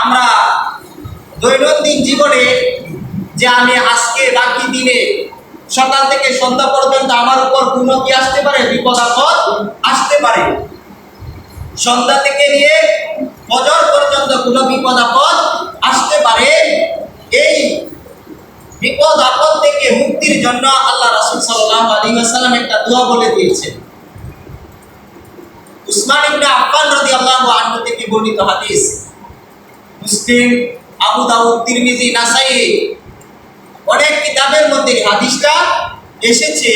আমরা দৈনন্দিন জীবনে যে আমি আজকে বাকি দিনে সকাল থেকে সন্ধ্যা পর্যন্ত আমার উপর কোনো কি আসতে পারে, বিপদ আপদ আসতে পারে। সন্ধ্যা থেকে নিয়ে ফজর পর্যন্ত কোনো বিপদ আপদ আসতে পারে। এই বিপদ আপদ থেকে মুক্তির জন্য আল্লাহ রাসূল সাল্লাল্লাহু আলাইহি ওয়াসাল্লাম একটা দোয়া বলে দিয়েছেন। উসমান ইবনে আফফান রাদিয়াল্লাহু আনহু থেকে বর্ণিত হাদিস। মুসলিম, আবু দাউদ, তিরমিজি, নাসাই, অনেক কিতাবের মধ্যে হাদিসটা এসেছে।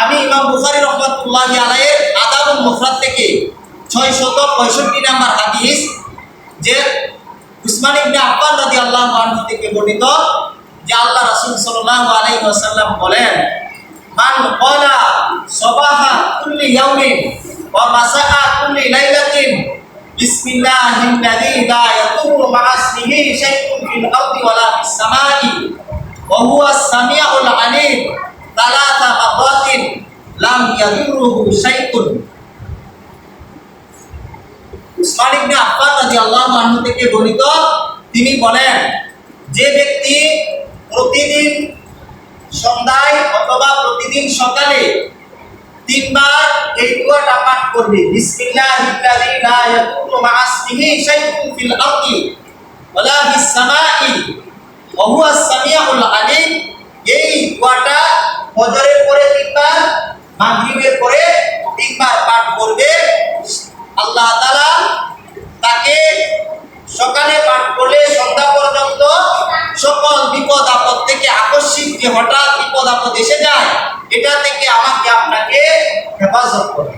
আমি ইমাম বুখারী রহমাতুল্লাহি আলাইহির আদাবুল মুফরাদ থেকে 665 নাম্বার হাদিস, যে উসমান ইবনে আফফান রাদিয়াল্লাহু আনহু থেকে বর্ণিত, যে আল্লাহ রাসূল সাল্লাল্লাহু আলাইহি ওয়াসাল্লাম বলেন, মান ক্বালা সাবাহা কুল্লি ইয়াউমিন ওয়া লাইলাতিন বিসমিল্লাহিল্লাযী লা ইয়াদুররু মা'a ইসমিহি শাইউন ফিল আরদি ওয়ালা ফিস সামাই ওয়া হুয়া আস-সামিউল আলীম তালাতা মারাতিন লাম ইয়াদুররুহু শাইউন উসমান ইবনে আফফান রাদিয়াল্লাহু আনহু থেকে বর্ণিত, তিনি বলেন, যে ব্যক্তি প্রতিদিন সন্ধ্যায় অথবা প্রতিদিন সকালে তিনবার এই দোয়াটা পাঠ করবে। বিসমিল্লাহিল্লাযী লা ইয়াদুররু মা'a ইসমিহি শাইউন ফিল আরদি ওয়ালা ফিস সামাই ওয়া হুয়া আস-সামিউল আলীম। এই দোয়াটা ফজরের পরে তিনবার, মাগরিবের পরে তিনবার পাঠ করবে। আল্লাহ তাআলা তাকে সকালে পাঠ করলে সন্ধ্যা পর্যন্ত সকল বিপদ আপদ থেকে আকস্মিক যে হঠাৎ বিপদ আপদ এসে যায়, এটা থেকে হেফাজত করে।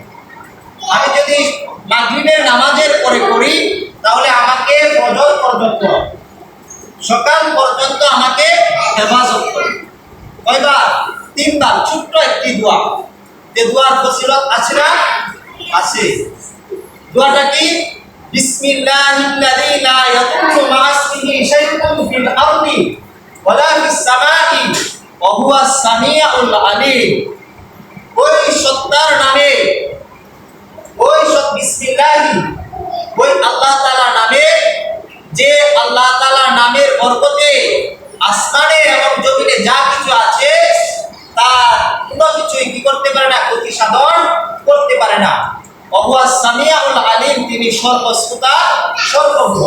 আমি যদি মাগরিবের নামাজের পরে করি তাহলে আমাকে ফজর পর্যন্ত, সকাল পর্যন্ত আমাকে হেফাজত করে। কয়বার? তিনবার। ছোট্ট একটি দোয়া। যে দোয়ার ফজিলত আছে না? আছে। দোয়াটা কি? বিসমিল্লাহিল্লাযী লা ইয়াদুররু মা'a ইসমিহি শাইউন ফিল আরদি ওয়ালা ফিস সামাই ওয়া হুয়া আস-সামিউল আলীম ওই সত্তার নামে ওই বিসমিল্লাহি। ওই আল্লাহ তাআলা নামে, যে আল্লাহ তাআলা নামের বরকতে আসমানে এবং জমিনে যা কিছু আছে, তার কোনো কিছুই কি করতে পারে না ক্ষতি সাধন করতে পারে না। অহুয়া সামিয়াউল আলিম, তিনি সর্বশ্রোতা সর্বজ্ঞ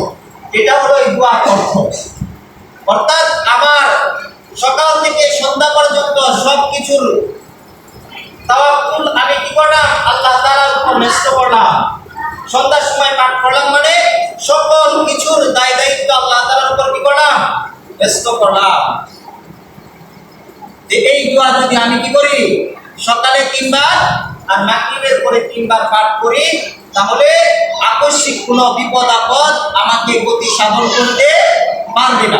এটা হলো এই দোয়ার অর্থ। অর্থাৎ আমার সকাল থেকে সন্ধ্যা পর্যন্ত সব কিছুর তাওয়াক্কুল আমি কি করলাম? আল্লাহ তাআলার উপর ন্যস্ত করলাম। সন্ধ্যার সময় পাঠ করলাম মানে সকল কিছুর দায় দায়িত্ব আল্লাহ তাআলার উপর কি করলাম? ব্যস্ত করলাম। যে এই দোয়া যদি আমি কি করি? সকালে তিনবার আর মাগরিবের পরে তিনবার পাঠ করি, তাহলে আকস্মিক কোনো বিপদ আপদ আমাকে গতি সাধন করতে পারবে না।